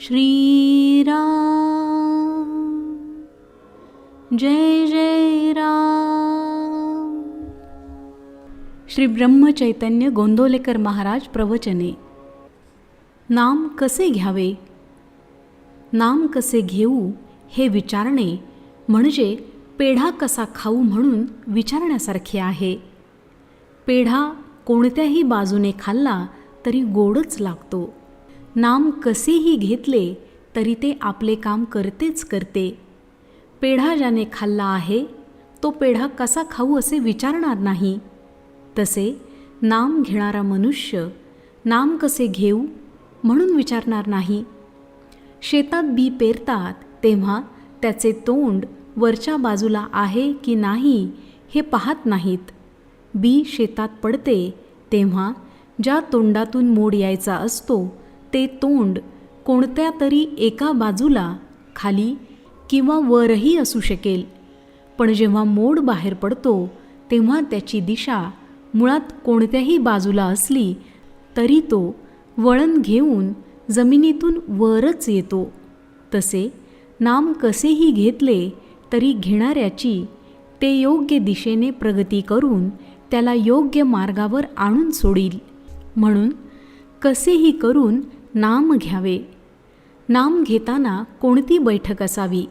श्रीराम। जय जय राम। श्री ब्रह्मचैतन्य गोंदोलेकर महाराज प्रवचने। नाम कसे घ्यावे? नाम कसे घेऊ हे विचारणे म्हणजे पेढा कसा खाऊ म्हणून विचारण्यासारखे आहे. पेढा कोणत्याही बाजूने खाल्ला तरी गोडच लागतो. नाम कसेही घेतले तरी ते आपले काम करतेच करते. पेढा ज्याने खाल्ला आहे तो पेढा कसा खाऊ असे विचारणार नाही. तसे नाम घेणारा मनुष्य नाम कसे घेऊ म्हणून विचारणार नाही. शेतात बी पेरतात तेव्हा त्याचे तोंड वरच्या बाजूला आहे की नाही हे पाहत नाहीत. बी शेतात पडते तेव्हा ज्या तोंडातून मोड यायचा असतो ते तोंड कोणत्या तरी एका बाजूला खाली किंवा वरही असू शकेल. पण जेव्हा मोड बाहेर पडतो तेव्हा त्याची दिशा मुळात कोणत्याही बाजूला असली तरी तो वळण घेऊन जमिनीतून वरच येतो. तसे नाम कसेही घेतले तरी घेणाऱ्याची ते योग्य दिशेने प्रगती करून त्याला योग्य मार्गावर आणून सोडील. म्हणून कसेही करून नाम घ्यावे. नाम घेताना कोणती बैठक असावी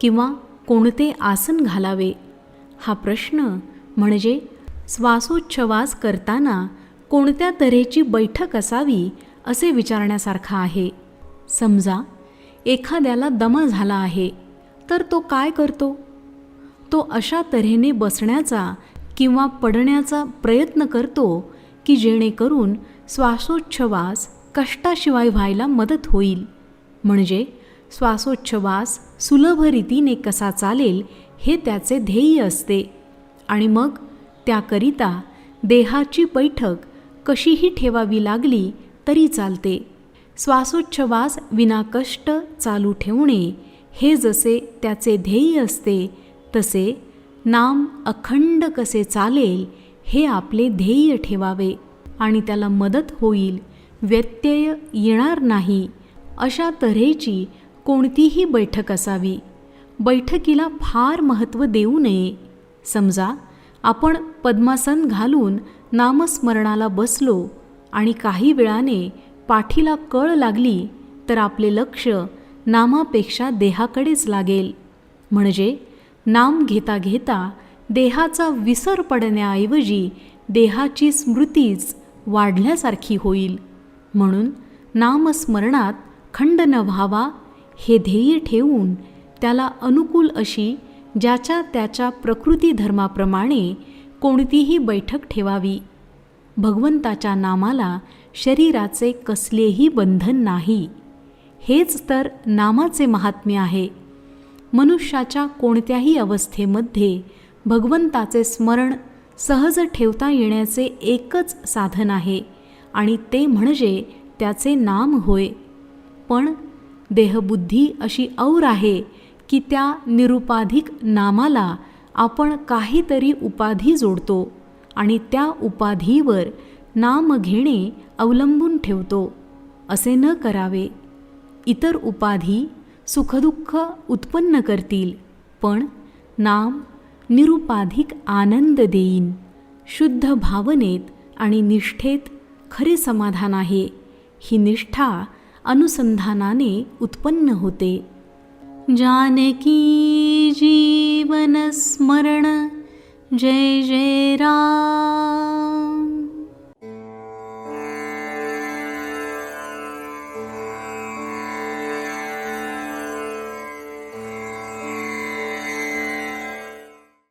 किंवा कोणते आसन घालावे? हा प्रश्न म्हणजे श्वासोच्छवास करताना कोणत्या तऱ्हेची बैठक असावी असे विचारण्यासारखा आहे. समजा एखाद्याला दमा झाला आहे तर तो काय करतो? तो अशा तऱ्हेने बसण्याचा किंवा पडण्याचा प्रयत्न करतो की जेणेकरून श्वासोच्छवास कष्टाशिवाय व्हायला मदत होईल. म्हणजे श्वासोच्छवास सुलभ रीतीने कसा चालेल हे त्याचे ध्येय असते. आणि मग त्याकरिता देहाची बैठक कशीही ठेवावी लागली तरी चालते. श्वासोच्छवास विना कष्ट चालू ठेवणे हे जसे त्याचे ध्येय असते तसे नाम अखंड कसे चालेल हे आपले ध्येय ठेवावे. आणि त्याला मदत होईल. व्यत्यय येणार नाही. अशा तऱ्हेची कोणतीही बैठक असावी. बैठकीला फार महत्त्व देऊ नये. समजा आपण पद्मासन घालून नामस्मरणाला बसलो आणि काही वेळाने पाठीला कळ लागली तर आपले लक्ष नामापेक्षा देहाकडेच लागेल. म्हणजे नाम घेता घेता देहाचा विसर पडण्याऐवजी देहाची स्मृतीच वाढल्यासारखी होईल. म्हणून नामस्मरणात खंड न व्हावा हे ध्येय ठेवून त्याला अनुकूल अशी ज्याच्या त्याच्या प्रकृती धर्माप्रमाणे कोणतीही बैठक ठेवावी. भगवंताच्या नामाला शरीराचे कसलेही बंधन नाही. हेच तर नामाचे महात्म्य आहे. मनुष्याच्या कोणत्याही अवस्थेमध्ये भगवंताचे स्मरण सहज ठेवता येण्याचे एकच साधन आहे आणि ते म्हणजे त्याचे नाम होय. पण देहबुद्धी अशी और आहे की त्या निरुपाधिक नामाला आपण काहीतरी उपाधी जोडतो आणि त्या उपाधीवर नाम घेणे अवलंबून ठेवतो असे न करावे. इतर उपाधी सुखदुःख उत्पन्न करतील पण नाम निरुपाधिक आनंद देईन. शुद्ध भावनेत आणि निष्ठेत खरे समाधान आहे. ही निष्ठा अनुसंधानाने उत्पन्न होते. जानकी जीवन स्मरण जय जय राम.